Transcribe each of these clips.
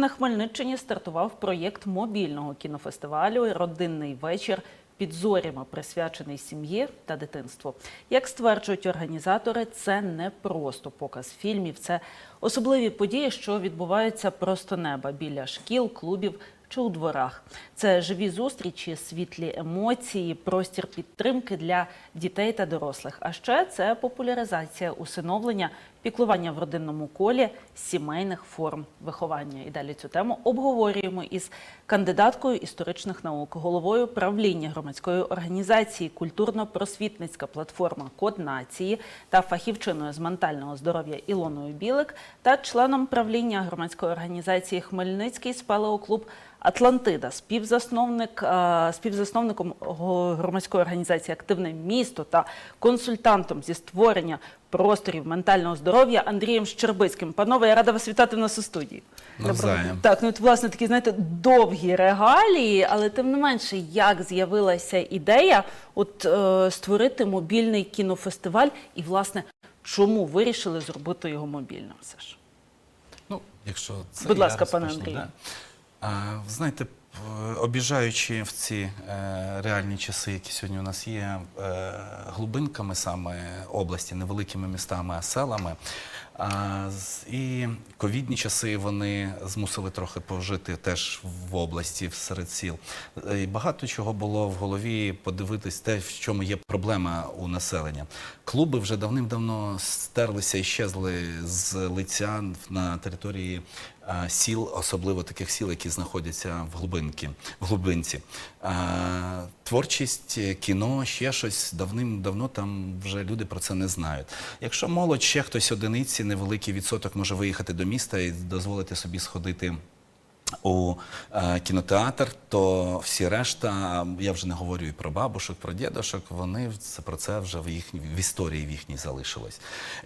На Хмельниччині стартував проєкт мобільного кінофестивалю Родинний вечір під зорями, присвячений сім'ї та дитинству. Як стверджують організатори, це не просто показ фільмів, це особливі події, що відбуваються просто неба біля шкіл, клубів чи у дворах. Це живі зустрічі, світлі емоції, простір підтримки для дітей та дорослих. А ще це популяризація усиновлення, піклування в родинному колі, сімейних форм виховання. І далі цю тему обговорюємо із кандидаткою історичних наук, головою правління громадської організації Культурно-просвітницька платформа Код нації та фахівчиною з ментального здоров'я Ілоною Білик та членом правління громадської організації Хмельницький спелеоклуб Атлантида, співзасновник, е, співзасновником громадської організації Активне місто та консультантом зі створення просторів ментального здоров'я Андрієм Щербицьким. Панове, я рада вас вітати в нас у студії. Навзаєм. Так, ну от, власне такі, знаєте, довгі регалії, але тим не менше, як з'явилася ідея от е, створити мобільний кінофестиваль, і власне чому вирішили зробити його мобільним? Все ж Ну, якщо це Будь ласка, пане Андрію. да? Знаєте, обіжаючи в ці е, реальні часи, які сьогодні у нас є, е, глибинками саме області, невеликими містами, а селами. І ковідні часи вони змусили трохи пожити теж в області, серед сіл. Е, І багато чого було в голові подивитись те, в чому є проблема у населення. Клуби вже давним-давно стерлися і щезли з лиця на території сіл, особливо таких сіл, які знаходяться в глибинці. В глибинці. А, творчість, е, кіно, ще щось давним-давно там вже люди про це не знають. Якщо молодь, ще хтось одиниці, невеликий відсоток може виїхати до міста і дозволити собі сходити. У е, кінотеатр, то всі решта, я вже не говорю і про бабушок, про дідушок, вони це про це вже в їхній в історії в їхній залишилось.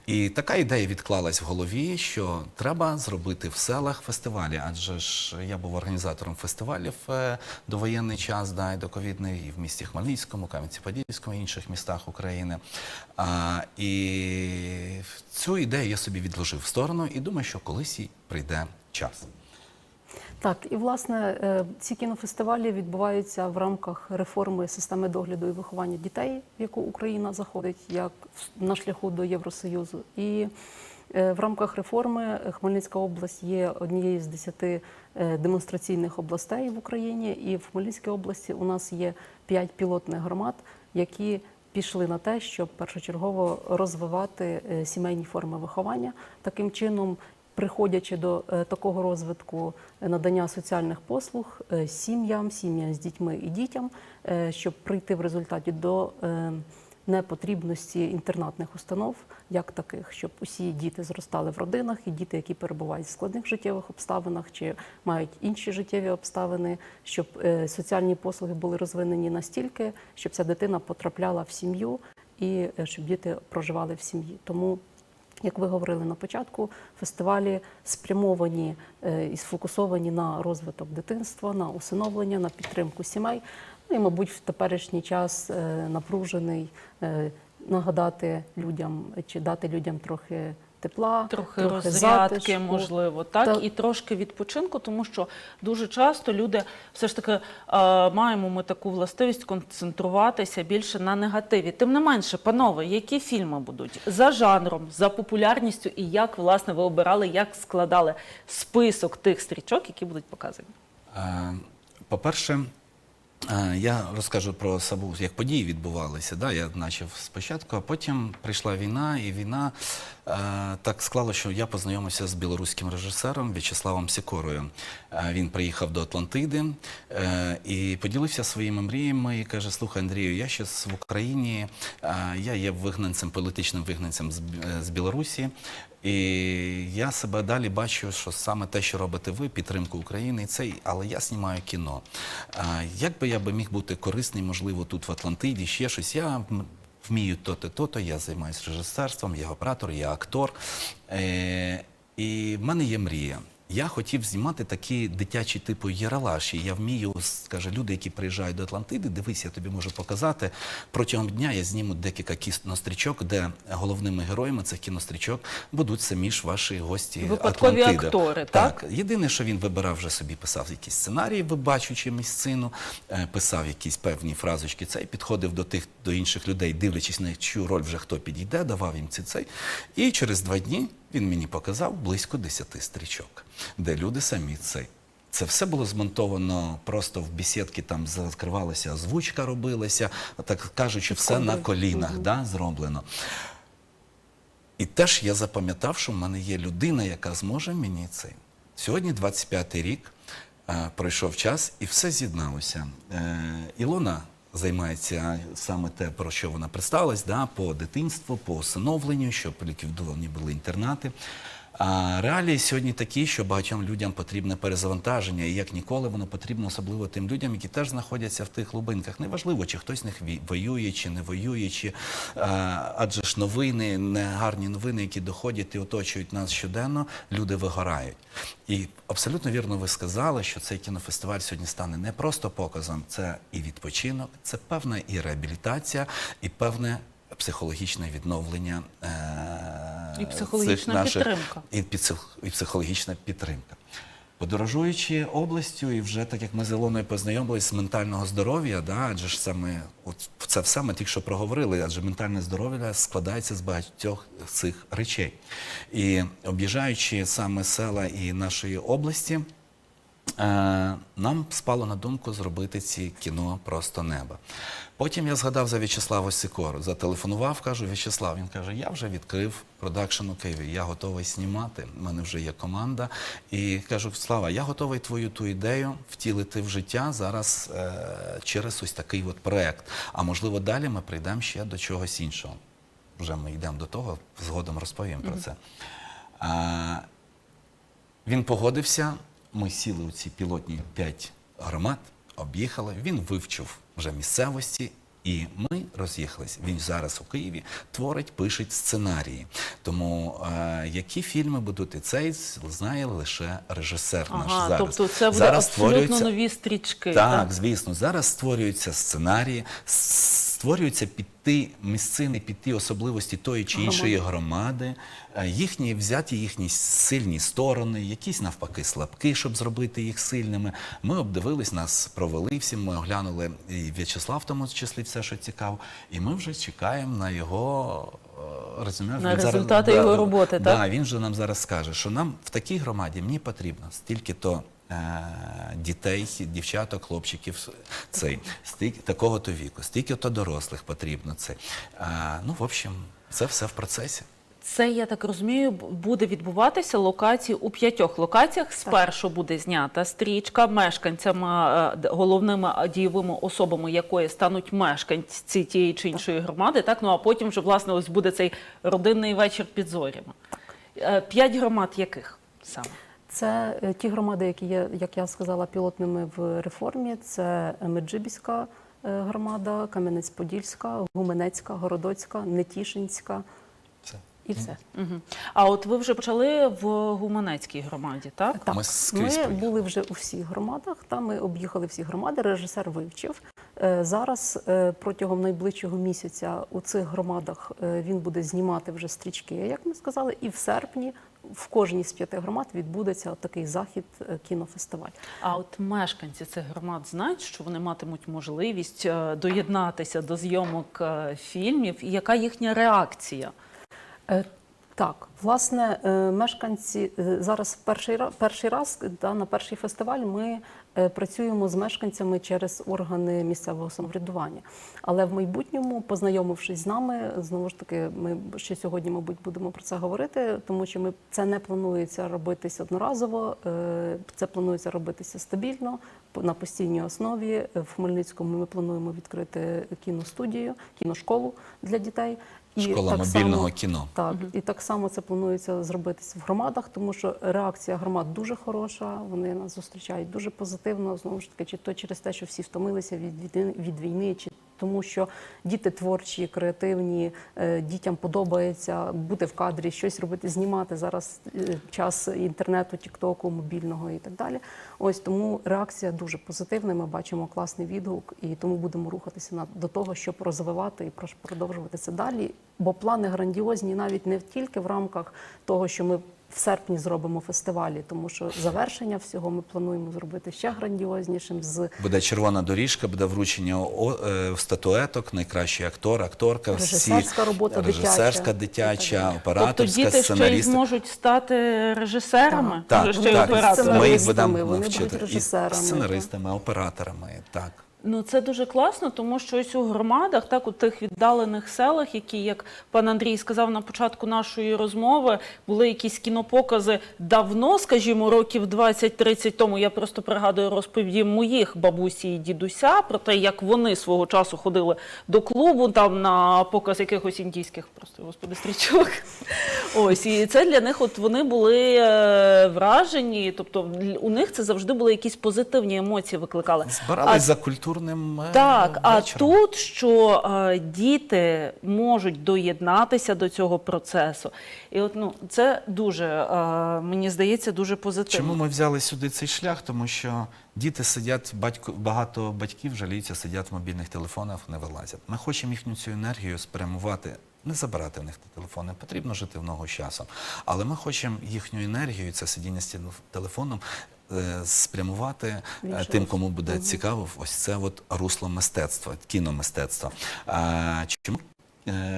І така ідея відклалась в голові, що треба зробити в селах фестивалі. Адже ж я був організатором фестивалів е, довоєнний час, да, і доковідний, і в місті Хмельницькому, Кам'янці-Подільському, і інших містах України. А, і цю ідею я собі відложив в сторону і думаю, що колись і прийде час. Так, і власне е, ці кінофестивалі відбуваються в рамках реформи системи догляду і виховання дітей, в яку Україна заходить як на шляху до Євросоюзу. І е, в рамках реформи Хмельницька область є однією з десяти е, демонстраційних областей в Україні. І в Хмельницькій області у нас є п'ять пілотних громад, які пішли на те, щоб першочергово розвивати сімейні форми виховання. Таким чином, приходячи до е, такого розвитку надання соціальних послуг е, сім'ям, сім'ям з дітьми і дітям, е, щоб прийти в результаті до непотрібності інтернатних установ, як таких, щоб усі діти зростали в родинах, і діти, які перебувають в складних життєвих обставинах чи мають інші життєві обставини, щоб соціальні послуги були розвинені настільки, щоб ця дитина потрапляла в сім'ю і щоб діти проживали в сім'ї. Тому як ви говорили на початку, фестивалі спрямовані е, і сфокусовані на розвиток дитинства, на усиновлення, на підтримку сімей. Ну і, мабуть, в теперішній час е, напружений е, нагадати людям чи дати людям трохи тепла, трохи розрядки, затишку. можливо, так Та- і трошки відпочинку, тому що дуже часто люди все ж таки е, маємо ми таку властивість концентруватися більше на негативі. Тим не менше, панове, які фільми будуть за жанром, за популярністю, і як власне ви обирали, як складали список тих стрічок, які будуть показані? Е, По-перше, е, я розкажу про саму, як події відбувалися. Да? Я почав спочатку, а потім прийшла війна, і війна е, так склала, що я познайомився з білоруським режисером В'ячеславом Сікорою. Е, Він приїхав до Атлантиди е, і поділився своїми мріями і каже: Слухай, Андрію, я зараз в Україні, е, я є вигнанцем, політичним вигнанцем з, е, з Білорусі. І я себе далі бачу, що саме те, що робите ви, підтримку України, і це, але я знімаю кіно. Як би я би міг бути корисний, можливо, тут в Атлантиді, ще щось. Я вмію то-то, то-то, я займаюся режисерством, я оператор, я актор. Е, і в мене є мрія. Я хотів знімати такі дитячі типу єралаші. Я вмію, скаже, люди, які приїжджають до Атлантиди, дивись, я тобі можу показати. Протягом дня я зніму декілька кінострічок, де головними героями цих кінострічок будуть самі ж ваші гості. Випадкові Атлантиди. актори, так? Єдине, що він вибирав вже собі, писав якісь сценарії, вибачучи місцину, е, писав якісь певні фразочки. Цей підходив до тих до інших людей, дивлячись на чию роль вже хто підійде, давав їм ці цей. І через два дні він мені показав близько 10 стрічок, де люди самі цей. Це все було змонтовано просто в бесідки, там закривалася озвучка, робилася, так кажучи, все на колінах да, зроблено. І теж я запам'ятав, що в мене є людина, яка зможе мені цей. Сьогодні 25-й рік, е, пройшов час і все з'єдналося. Е, Ілона займається саме те, про що вона представилась, да, по дитинству, по усиновленню, щоб ліквідовані були інтернати. А реалії сьогодні такі, що багатьом людям потрібне перезавантаження, і як ніколи воно потрібно особливо тим людям, які теж знаходяться в тих глибинках. Неважливо, чи хтось з них воює, чи не воює, чи а, адже ж новини, негарні новини, які доходять і оточують нас щоденно, люди вигорають. І абсолютно вірно ви сказали, що цей кінофестиваль сьогодні стане не просто показом, це і відпочинок, це певна і реабілітація, і певне психологічне відновлення. е, І психологічна наших- підтримка. і, псих- і психологічна підтримка. Подорожуючи областю, і вже так як ми з Ілоною познайомилися з ментального здоров'я, да, адже ж саме от це все ми тільки що проговорили, адже ментальне здоров'я складається з багатьох цих речей. І об'їжджаючи саме села і нашої області, нам спало на думку зробити ці кіно просто неба. Потім я згадав за В'ячеслава Сікору, зателефонував, кажу, В'ячеслав, він каже, я вже відкрив продакшн у Києві, я готовий знімати, в мене вже є команда. І кажу, Слава, я готовий твою ту ідею втілити в життя зараз е, через ось такий от проект. А можливо, далі ми прийдемо ще до чогось іншого. Вже ми йдемо до того, згодом розповім про це. А, він погодився. Ми сіли у ці пілотні п'ять громад, об'їхали. Він вивчив вже місцевості, і ми роз'їхались. Він зараз у Києві творить, пише сценарії. Тому е, які фільми будуть, і цей знає лише режисер наш Ага, зараз. тобто це буде зараз абсолютно створюється- нові стрічки. так, звісно, зараз створюються сценарії, створюються під ті місцини, під ті особливості тої чи іншої громади, е, їхні взяті їхні сильні сторони, якісь навпаки слабкі, щоб зробити їх сильними. Ми обдивились, нас провели всім, ми оглянули і В'ячеслав, в тому числі все, що цікаво, і ми вже чекаємо на його. е, резюме. На Він зараз- результати його роботи, да, так? він же нам зараз скаже, що нам в такій громаді мені потрібно стільки-то е, дітей, дівчаток, хлопчиків, цей, стільки такого-то віку, стільки-то дорослих потрібно. Це. Е, ну, в общем, це все в процесі. Це, я так розумію, буде відбуватися локації у п'ятьох локаціях. Спершу буде знята стрічка мешканцями, е, головними е, дієвими особами якої стануть мешканці тієї чи іншої громади. Так, ну а потім вже власне ось буде цей родинний вечір під зорями. Е, П'ять громад яких саме? Це е, ті громади, які є, як я сказала, пілотними в реформі. Це Меджибіська е, громада, Кам'янець-Подільська, Гуменецька, Городоцька, Нетішинська Все. і все. Угу. А от ви вже почали в Гуманецькій громаді, так? Так, Ми ми були вже у всіх громадах. Там ми об'їхали всі громади. Режисер вивчив. Е, Зараз протягом найближчого місяця у цих громадах він буде знімати вже стрічки, як ми сказали, і в серпні в кожній з п'яти громад відбудеться такий захід е, кінофестиваль. А от мешканці цих громад знають, що вони матимуть можливість е, доєднатися до зйомок е, фільмів, і яка їхня реакція? Так, власне, мешканці зараз перший раз, перший раз да, на перший фестиваль ми працюємо з мешканцями через органи місцевого самоврядування. Але в майбутньому, познайомившись з нами, знову ж таки, ми ще сьогодні, мабуть, будемо про це говорити, тому що ми це не планується робитися одноразово, е, це планується робитися стабільно на постійній основі. Е, В Хмельницькому ми плануємо відкрити кіностудію, кіношколу для дітей. Школа так мобільного само- кіно. так, і так само це планується зробитися в громадах, тому що реакція громад дуже хороша. Вони нас зустрічають дуже позитивно. Знову ж таки, чи то через те, що всі втомилися від від, від війни, чи тому що діти творчі, креативні, е, дітям подобається бути в кадрі, щось робити, знімати зараз е, час інтернету, тіктоку, мобільного і так далі. Ось тому реакція дуже позитивна. Ми бачимо класний відгук, і тому будемо рухатися на до того, щоб розвивати і продовжувати це далі. Бо плани грандіозні навіть не тільки в рамках того, що ми в серпні зробимо фестивалі, тому що завершення всього ми плануємо зробити ще грандіознішим з Буде червона доріжка, буде вручення о- е, статуеток, найкращий актор, акторка, всі робота режисерська, дитяча. дитяча, Тобто Тобто операторська, ще й зможуть стати режисерами, Так, так, так. Ми їх будемо вони вчити. будуть І режисерами, сценаристами, операторами. Так. Ну це дуже класно, тому що ось у громадах, так у тих віддалених селах, які, як пан Андрій сказав на початку нашої розмови, були якісь кінопокази давно, скажімо, років 20-30 тому. Я просто пригадую розповіді моїх бабусі і дідуся про те, як вони свого часу ходили до клубу там на показ якихось індійських просто господи стрічок. Ось і це для них, от вони були е, вражені. Тобто у них це завжди були якісь позитивні емоції викликали. Збирались А за культурним е, так, а тут що е, діти можуть доєднатися до цього процесу, і от ну це дуже е, мені здається дуже позитивно. Чому ми взяли сюди цей шлях? Тому що діти сидять, батько, багато батьків жаліються, сидять в мобільних телефонах, не вилазять. Ми хочемо їхню цю енергію спрямувати. Не забирати в них телефони, потрібно жити в ногу часом. Але ми хочемо їхню енергію, це сидіння з телефоном, спрямувати е, Більше тим, кому буде цікаво, ось це от русло мистецтва, кіномистецтва. Чому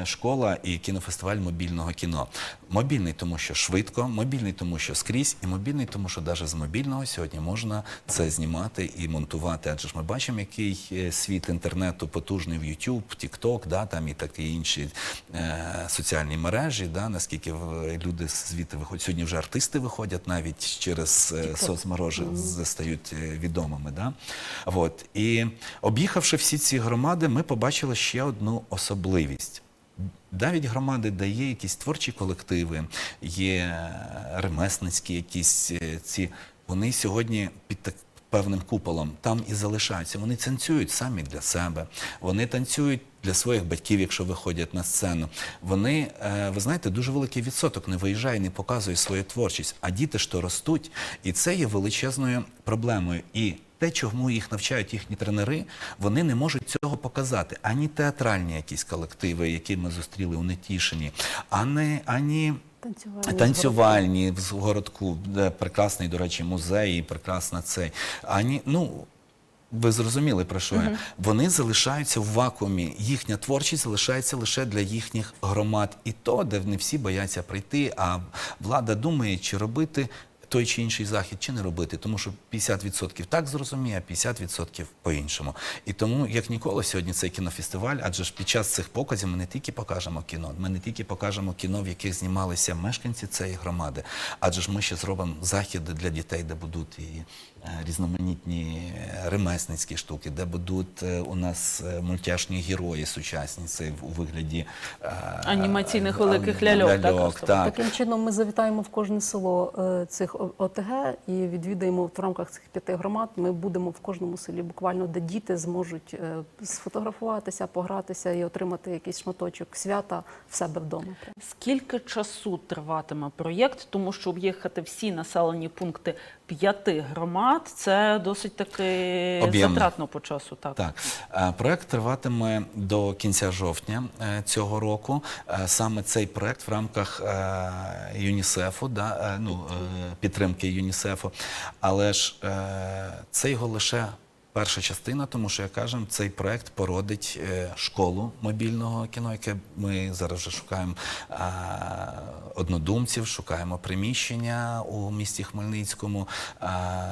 школа і кінофестиваль мобільного кіно. Мобільний, тому що швидко, мобільний, тому що скрізь, і мобільний, тому що навіть з мобільного сьогодні можна це знімати і монтувати. Адже ж ми бачимо, який е, світ інтернету потужний в YouTube, TikTok, да, там і такі інші е, соціальні мережі, да, наскільки люди звідти виходять. Сьогодні вже артисти виходять навіть через е, соцмережі, стають е, відомими. Да? От. І об'їхавши всі ці громади, ми побачили ще одну особливість. Навіть громади, де є якісь творчі колективи, є ремесницькі якісь е, ці, вони сьогодні під так певним куполом там і залишаються. Вони танцюють самі для себе, вони танцюють для своїх батьків, якщо виходять на сцену. Вони, е, ви знаєте, дуже великий відсоток не виїжджає, не показує свою творчість. А діти ж то ростуть, і це є величезною проблемою. І те, чому їх навчають їхні тренери, вони не можуть цього показати. Ані театральні якісь колективи, які ми зустріли у Нетішині, ані, ані танцювальні. танцювальні в городку, де прекрасний, до речі, музей, і прекрасна цей. Ані, ну. Ви зрозуміли про що я? Вони залишаються в вакуумі. Їхня творчість залишається лише для їхніх громад. І то, де не всі бояться прийти, а влада думає, чи робити той чи інший захід, чи не робити. Тому що 50% так зрозуміє, а 50% по-іншому. І тому, як ніколи, сьогодні цей кінофестиваль, адже ж під час цих показів ми не тільки покажемо кіно, ми не тільки покажемо кіно, в яких знімалися мешканці цієї громади, адже ж ми ще зробимо заходи для дітей, де будуть і е, різноманітні ремесницькі штуки, де будуть е, у нас е, мультяшні герої сучасні, це в- у вигляді Анімаційних великих ляльок, ляльок, Остап? так. Таким чином ми завітаємо в кожне село цих ОТГ і відвідаємо в рамках цих п'яти громад. Ми будемо в кожному селі буквально, де діти зможуть е, сфотографуватися, погратися і отримати якийсь шматочок свята в себе вдома. Скільки часу триватиме проєкт? Тому що об'їхати всі населені пункти п'яти громад це досить таки Об'ємно. затратно по часу. Так. Так, Е, проект триватиме до кінця жовтня е, цього року. Е, Саме цей проект в рамках е, ЮНІСЕФу, да, е, ну, е, підтримки ЮНІСЕФу. Але ж е, це його лише перша частина, тому що, як кажемо, цей проект породить е, школу мобільного кіно, яке ми зараз вже шукаємо однодумців, шукаємо приміщення у місті Хмельницькому.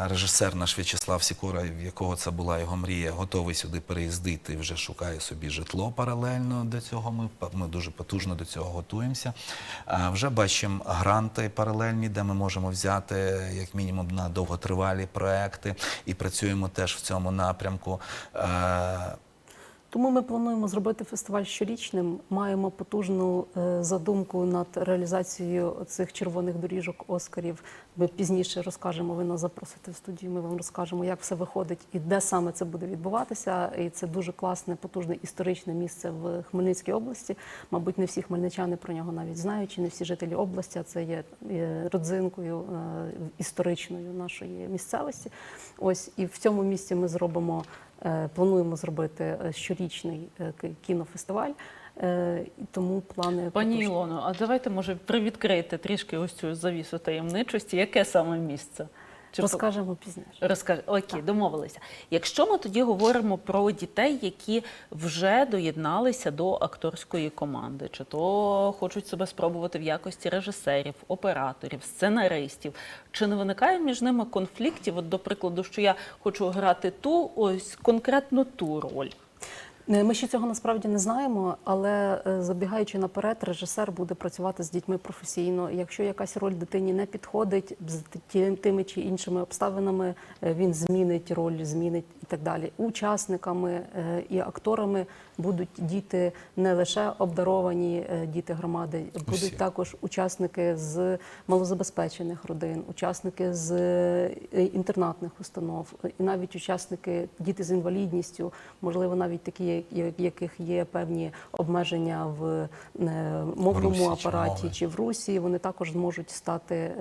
Режисер наш В'ячеслав Сікора, в якого це була його мрія, готовий сюди переїздити, вже шукає собі житло паралельно до цього. Ми, ми дуже потужно до цього готуємося. Вже бачимо гранти паралельні, де ми можемо взяти як мінімум на довготривалі проекти і працюємо теж в цьому напрямку. Тому ми плануємо зробити фестиваль щорічним. Маємо потужну е, задумку над реалізацією цих червоних доріжок Оскарів. Ми пізніше розкажемо. Ви нас запросите в студію. Ми вам розкажемо, як все виходить і де саме це буде відбуватися. І це дуже класне, потужне історичне місце в Хмельницькій області. Мабуть, не всі хмельничани про нього навіть знають, чи не всі жителі області. а Це є родзинкою е, історичною нашої місцевості. Ось і в цьому місці ми зробимо. Е, Плануємо зробити е, щорічний е, кінофестиваль, тому плани Пані потужні. Ілоно, а давайте може привідкрити трішки ось цю завісу таємничості. Яке саме місце? Чи розкажемо пізніше. Розкажи, окей, домовилися. Якщо ми тоді говоримо про дітей, які вже доєдналися до акторської команди, чи то хочуть себе спробувати в якості режисерів, операторів, сценаристів, чи не виникає між ними конфліктів? От, до прикладу, що я хочу грати ту, ось конкретно ту роль. Е, Ми ще цього насправді не знаємо, але е, забігаючи наперед, режисер буде працювати з дітьми професійно. Якщо якась роль дитині не підходить з тими чи іншими обставинами, е, він змінить роль, змінить і так далі. Учасниками і акторами будуть діти не лише обдаровані е, діти громади, будуть Усі. також учасники з малозабезпечених родин, учасники з е, інтернатних установ, е, і навіть учасники діти з інвалідністю, можливо, навіть такі, яких є певні обмеження в мовному Русі апараті мови. чи в Русі. Вони також зможуть стати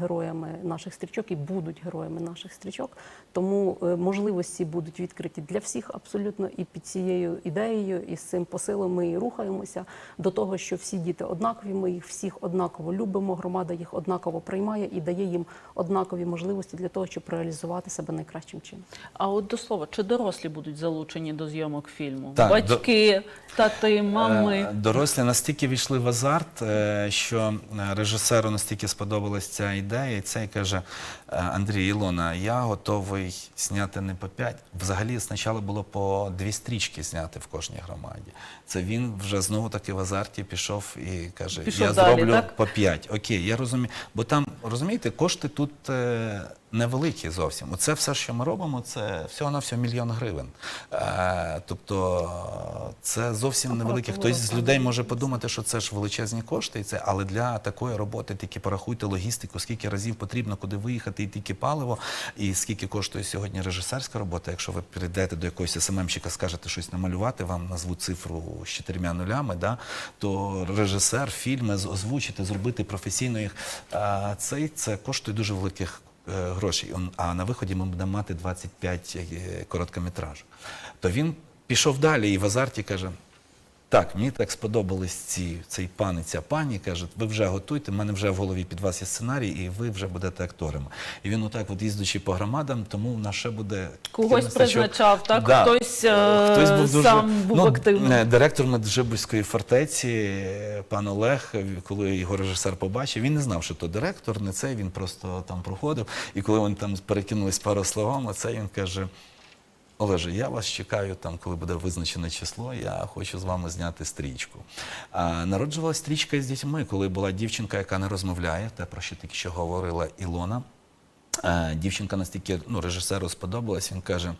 героями наших стрічок і будуть героями наших стрічок. Тому можливості будуть відкриті для всіх абсолютно і під цією ідеєю, і з цим посилом ми і рухаємося до того, що всі діти однакові. Ми їх всіх однаково любимо. Громада їх однаково приймає і дає їм однакові можливості для того, щоб реалізувати себе найкращим чином. А от до слова, чи дорослі будуть залучені до зйомок фільму? Так, Батьки, тати, мами. Е, Дорослі настільки війшли в азарт, е, що е, режисеру настільки сподобалась ця ідея, і цей каже: Андрій Ілона, я готовий зняти не по п'ять. Взагалі, спочатку було по дві стрічки зняти в кожній громаді. Це він вже знову таки в азарті пішов і каже: Пішов Я далі, зроблю так? по п'ять. Окей, я розумію. Бо там розумієте, кошти тут е, невеликі зовсім. Оце все, що ми робимо, це всього на всього мільйон гривень. Е, тобто це зовсім невеликі. Хтось з людей може подумати, що це ж величезні кошти, і це, але для такої роботи тільки порахуйте логістику, скільки разів потрібно, куди виїхати, і тільки паливо, і скільки коштує сьогодні режисерська робота. Якщо ви прийдете до якогось СММщика, скажете щось намалювати, вам назвуть цифру з чотирма нулями, да, то режисер, фільми озвучити, зробити професійно їх. е, Це, це коштує дуже великих грошей. Он- А на виході ми будемо мати 25 е, короткометражок. То він пішов далі і в азарті каже. Так, мені так сподобались ці, цей пан і ця пані. Кажуть, ви вже готуйте, в мене вже в голові під вас є сценарій, і ви вже будете акторами. І він отак, от їздячи по громадам, тому в нас ще буде Когось призначав, так? Да. Хтось, е, сам був ну, активним. е, Директор Меджибузької фортеці, пан Олег, коли його режисер побачив, він не знав, що то директор, не цей, він просто там проходив. І коли вони там перекинулись пару словами, це він каже. Олеже, я вас чекаю там, коли буде визначене число. Я хочу з вами зняти стрічку. А, народжувалась стрічка з дітьми, коли була дівчинка, яка не розмовляє, те про що тільки що говорила Ілона. А, дівчинка настільки ну, режисеру сподобалась, він каже: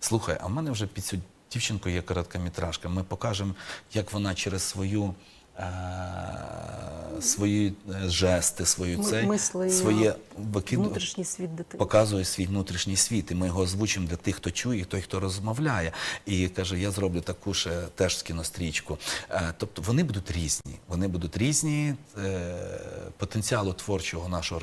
слухай, а в мене вже під цю дівчинку є короткометражка. Ми покажемо, як вона через свою. Е, Свої е, жести, свою цей, мислення, своє викиду- Внутрішній світ дитини. показує свій внутрішній світ, і ми його озвучимо для тих, хто чує, і той, хто розмовляє. І каже, я зроблю таку ж е, теж кінострічку. Е, Тобто вони будуть різні. Вони будуть різні. е, Потенціалу творчого нашого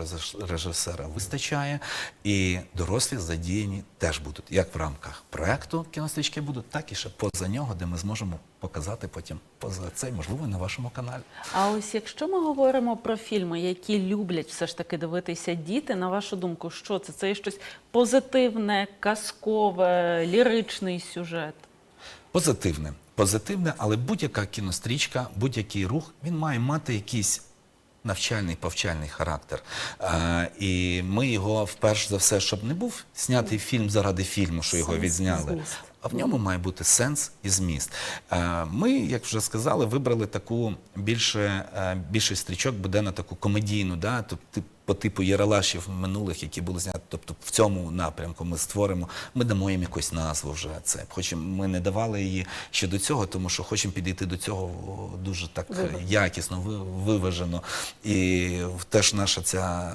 режисера вистачає, і дорослі задіяні теж будуть як в рамках проекту кінострічки будуть, так і ще поза нього, де ми зможемо показати потім поза цей, можливо, на вашому каналі. А ось якщо ми говоримо про фільми, які люблять все ж таки дивитися діти, на вашу думку, що це? Це є щось позитивне, казкове, ліричний сюжет. Позитивне. Позитивне, але будь-яка кінострічка, будь-який рух, він має мати якийсь навчальний, повчальний характер. А, і ми його, вперше за все, щоб не був знятий фільм заради фільму, що його відзняли. А в ньому має бути сенс і зміст. Е, Ми, як вже сказали, вибрали таку більше, більшість стрічок буде на таку комедійну, да? тобто по типу Єралашів минулих, які були зняті. Тобто в цьому напрямку ми створимо, ми дамо їм якусь назву вже це. Хочемо, ми не давали її ще до цього, тому що хочемо підійти до цього дуже так якісно, виважено. І теж наша ця,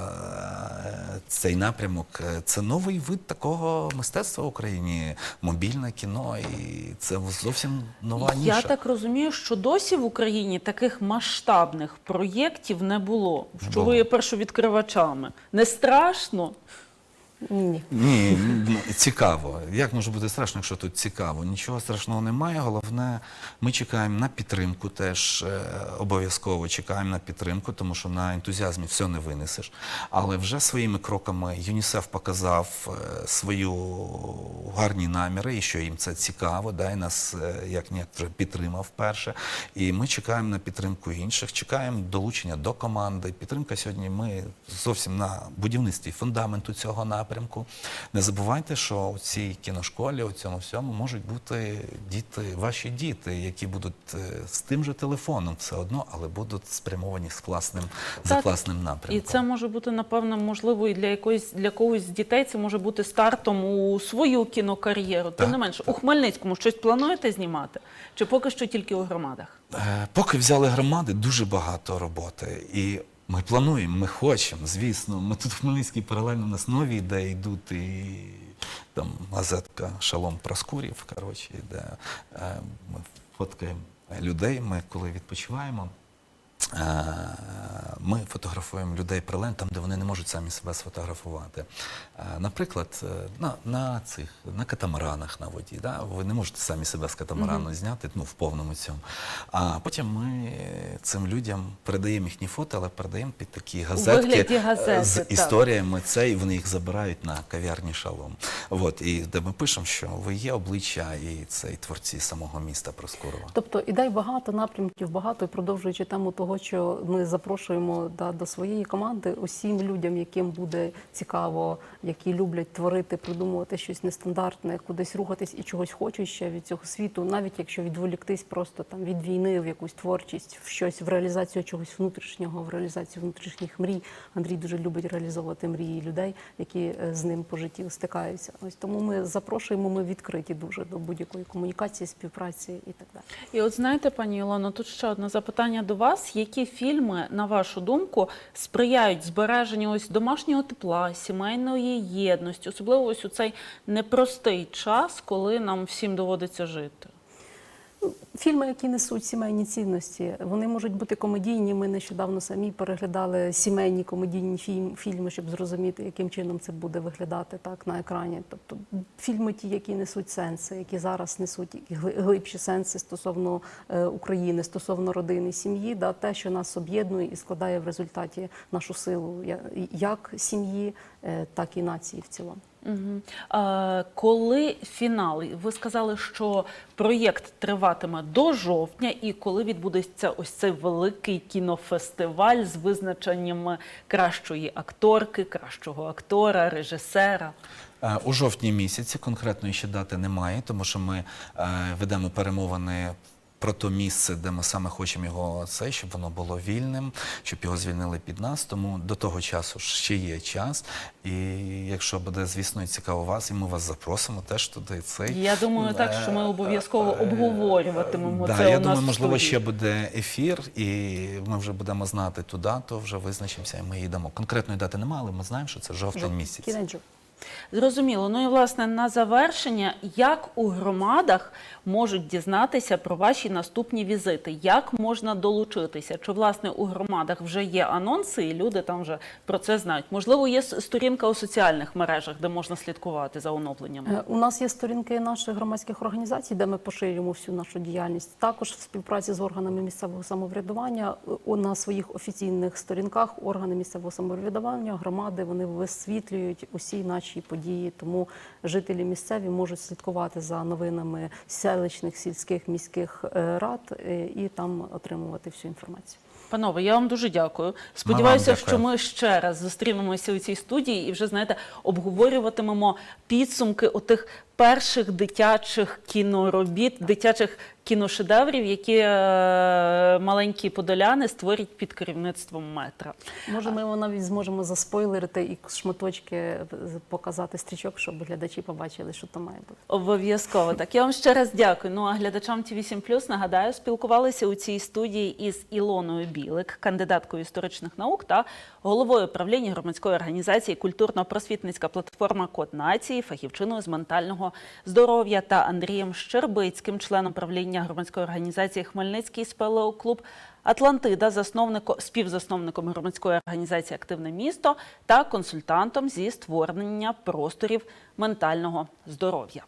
е, цей напрямок е, це новий вид такого мистецтва в Україні, мобільне кіно, і це зовсім нова ніша. Я так розумію, що досі в Україні таких масштабних проєктів не було. Що ви є першовідкривачами. Не страшно? Ні. Ні, цікаво. Як може бути страшно, якщо тут цікаво? Нічого страшного немає. Головне, ми чекаємо на підтримку теж е, обов'язково чекаємо на підтримку, тому що на ентузіазмі все не винесеш. Але вже своїми кроками ЮНІСЕФ показав е, свою гарні наміри, і що їм це цікаво, да, і нас е, як ніяк підтримав перше. І ми чекаємо на підтримку інших, чекаємо долучення до команди. Підтримка сьогодні ми зовсім на будівництві фундаменту цього напрямку. Не забувайте, що у цій кіношколі, у цьому всьому можуть бути діти, ваші діти, які будуть е, з тим же телефоном все одно, але будуть спрямовані з класним, за Так, класним напрямком. І це може бути, напевно, можливо, і для якоїсь для когось з дітей це може бути стартом у свою кінокар'єру. Тим не менше, у Хмельницькому щось плануєте знімати? Чи поки що тільки у громадах? Е, Поки взяли громади, дуже багато роботи. І ми плануємо, ми хочемо, звісно. Ми тут в Хмельницькій паралельно у нас нові ідеї йдуть, і там газетка Шалом Проскурів, коротше, де е, ми фоткаємо людей, ми коли відпочиваємо. Е, Ми фотографуємо людей прилен там, де вони не можуть самі себе сфотографувати. Е, Наприклад, е, на, на цих на катамаранах на воді. Да? Ви не можете самі себе з катамарану зняти ну, в повному цьому. А потім ми цим людям передаємо їхні фото, але передаємо під такі газетки газети, з так. історіями це, і вони їх забирають на кав'ярні шалом. От, і де ми пишемо, що ви є обличчя і це і творці самого міста Проскурова. Тобто ідей багато, напрямків багато, і продовжуючи тему того, що ми запрошуємо да, до своєї команди усім людям, яким буде цікаво, які люблять творити, придумувати щось нестандартне, кудись рухатись і чогось хочуть ще від цього світу, навіть якщо відволіктись просто там від війни в якусь творчість, в щось в реалізацію чогось внутрішнього, в реалізацію внутрішніх мрій. Андрій дуже любить реалізовувати мрії людей, які е, з ним по житті стикаються. Ось тому ми запрошуємо, ми відкриті дуже до будь-якої комунікації, співпраці і так далі. І от знаєте, пані Ілоно, тут ще одне запитання до вас: які фільми, на вашу думку, сприяють збереженню ось домашнього тепла, сімейної єдності, особливо ось у цей непростий час, коли нам всім доводиться жити? Фільми, які несуть сімейні цінності, вони можуть бути комедійні. Ми нещодавно самі переглядали сімейні комедійні фільм- фільми, щоб зрозуміти, яким чином це буде виглядати так на екрані. Тобто фільми, ті, які несуть сенси, які зараз несуть глибші сенси стосовно е, України, стосовно родини, сім'ї, да, те, що нас об'єднує і складає в результаті нашу силу, як сім'ї, е, так і нації в цілому. Коли фінал? Ви сказали, що проєкт триватиме до жовтня, і коли відбудеться ось цей великий кінофестиваль з визначенням кращої акторки, кращого актора, режисера. Е, У жовтні місяці конкретної ще дати немає, тому що ми е, ведемо перемовини. Про то місце, де ми саме хочемо його цей, щоб воно було вільним, щоб його звільнили під нас. Тому до того часу ще є час. І якщо буде, звісно, і цікаво вас, і ми вас запросимо теж туди. Цей Я думаю, так що ми обов'язково Е, обговорюватимемо да, це Я у думаю, нас в можливо, студії. ще буде ефір, і ми вже будемо знати ту дату, вже визначимося, і ми її дамо. Конкретної дати немає, але ми знаємо, що це жовтень місяць. Кінець. Зрозуміло. Ну і власне на завершення, як у громадах можуть дізнатися про ваші наступні візити? Як можна долучитися? Чи власне у громадах вже є анонси, і люди там вже про це знають? Можливо, є сторінка у соціальних мережах, де можна слідкувати за оновленнями? Е, У нас є сторінки наших громадських організацій, де ми поширюємо всю нашу діяльність. Також в співпраці з органами місцевого самоврядування е, на своїх офіційних сторінках органи місцевого самоврядування, громади вони висвітлюють усі наші події. Тому жителі місцеві можуть слідкувати за новинами селищних, сільських, міських е, рад е, і там отримувати всю інформацію. Панове, я вам дуже дякую. Сподіваюся, дякую. що ми ще раз зустрінемося у цій студії і вже знаєте, обговорюватимемо підсумки отих перших дитячих кіноробіт, дитячих кіношедеврів, які е, маленькі подоляни створюють під керівництвом метра. Може, ми навіть зможемо заспойлерити і шматочки показати стрічок, щоб глядачі побачили, що то має бути. Обов'язково так. Я вам ще раз дякую. Ну а глядачам ТВ 7 нагадаю, спілкувалися у цій студії із Ілоною Білик, кандидаткою історичних наук та головою правління громадської організації Культурно-просвітницька платформа Код нації, фахівчиною з ментального здоров'я та Андрієм Щербицьким, членом правління громадської організації Хмельницький спелеоклуб Атлантида, засновнико, співзасновником громадської організації Активне місто та консультантом зі створення просторів ментального здоров'я.